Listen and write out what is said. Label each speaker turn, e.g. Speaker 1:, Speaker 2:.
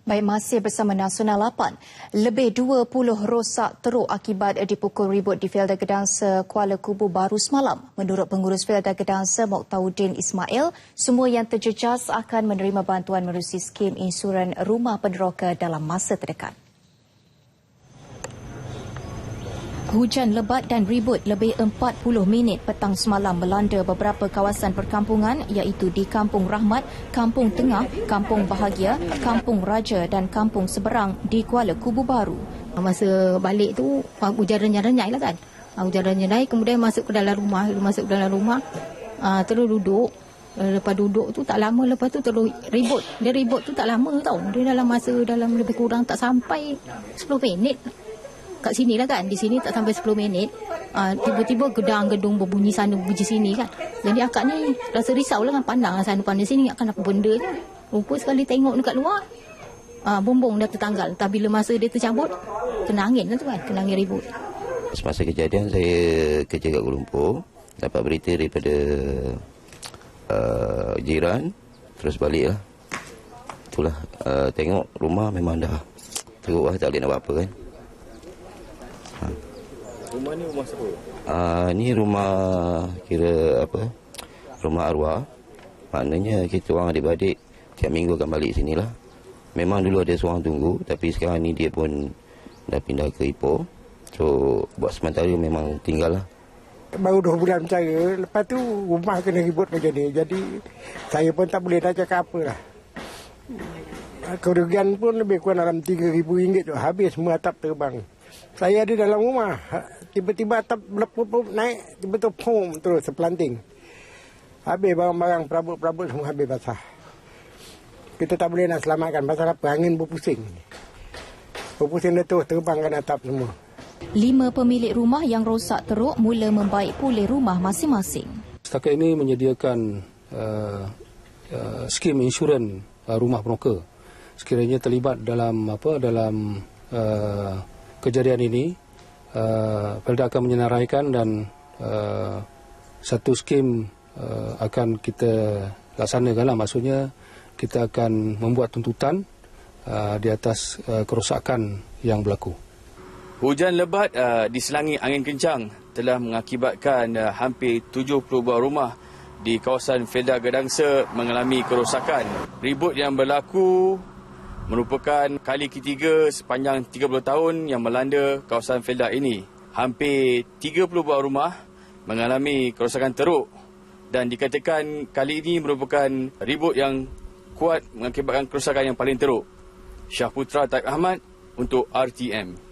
Speaker 1: Baik, masih bersama Nasional 8. Lebih 20 rosak teruk akibat dipukul ribut di Felda Gedangsa Kuala Kubu baru semalam. Menurut pengurus Felda Gedangsa Moktauddin Ismail, semua yang terjejas akan menerima bantuan menerusi skim insuran rumah peneroka dalam masa terdekat. Hujan lebat dan ribut lebih 40 minit petang semalam melanda beberapa kawasan perkampungan iaitu di Kampung Rahmat, Kampung Tengah, Kampung Bahagia, Kampung Raja dan Kampung Seberang di Kuala Kubu Baru.
Speaker 2: Masa balik tu hujan renyai-renyai lah kan. Ah, hujan renyai kemudian masuk ke dalam rumah. Masuk ke dalam rumah ah, terus duduk. Eh, lepas duduk tu tak lama lepas tu terus ribut. Dia ribut tu tak lama tau. Dia dalam masa dalam lebih kurang tak sampai 10 minit kat sini lah kan. Di sini tak sampai 10 minit. Uh, tiba-tiba gedang gedung berbunyi sana berbunyi sini kan. Jadi akak ni rasa risau lah kan. Pandang lah sana pandang sini. Akan apa benda ni. Rupa sekali tengok dekat luar. Uh, bumbung dah tertanggal. Tapi bila masa dia tercabut. Kena angin lah tu kan. Kena angin ribut.
Speaker 3: Semasa kejadian saya kerja kat Kuala Lumpur. Dapat berita daripada uh, jiran. Terus balik lah. Itulah. Uh, tengok rumah memang dah teruk lah. Tak boleh nak buat apa kan.
Speaker 4: Rumah ni rumah siapa?
Speaker 3: Uh, ni rumah kira apa? Rumah arwah. Maknanya kita orang adik-beradik tiap minggu akan balik sini lah. Memang dulu ada seorang tunggu tapi sekarang ni dia pun dah pindah ke Ipoh. So buat sementara memang tinggal lah.
Speaker 5: Baru dua bulan bercara, lepas tu rumah kena ribut macam ni. Jadi saya pun tak boleh nak cakap apa lah. Kerugian pun lebih kurang dalam RM3,000 tu. Habis semua atap terbang. Saya ada dalam rumah. Tiba-tiba atap berlepup naik. Tiba-tiba pum terus sepelanting. Habis barang-barang perabot-perabot semua habis basah. Kita tak boleh nak selamatkan. Pasal apa? Angin berpusing. Berpusing dia terus terbangkan atap semua.
Speaker 1: Lima pemilik rumah yang rosak teruk mula membaik pulih rumah masing-masing.
Speaker 6: Setakat ini menyediakan uh, uh, skim insurans uh, rumah peroka. Sekiranya terlibat dalam apa dalam uh, kejadian ini, uh, Pelda akan menyenaraikan dan uh, satu skim uh, akan kita laksanakan lah. Maksudnya kita akan membuat tuntutan uh, di atas uh, kerosakan yang berlaku.
Speaker 4: Hujan lebat uh, diselangi angin kencang telah mengakibatkan uh, hampir 70 buah rumah di kawasan Felda Gedangsa mengalami kerosakan. Ribut yang berlaku merupakan kali ketiga sepanjang 30 tahun yang melanda kawasan Felda ini. Hampir 30 buah rumah mengalami kerosakan teruk dan dikatakan kali ini merupakan ribut yang kuat mengakibatkan kerosakan yang paling teruk. Syah Putra Tak Ahmad untuk RTM.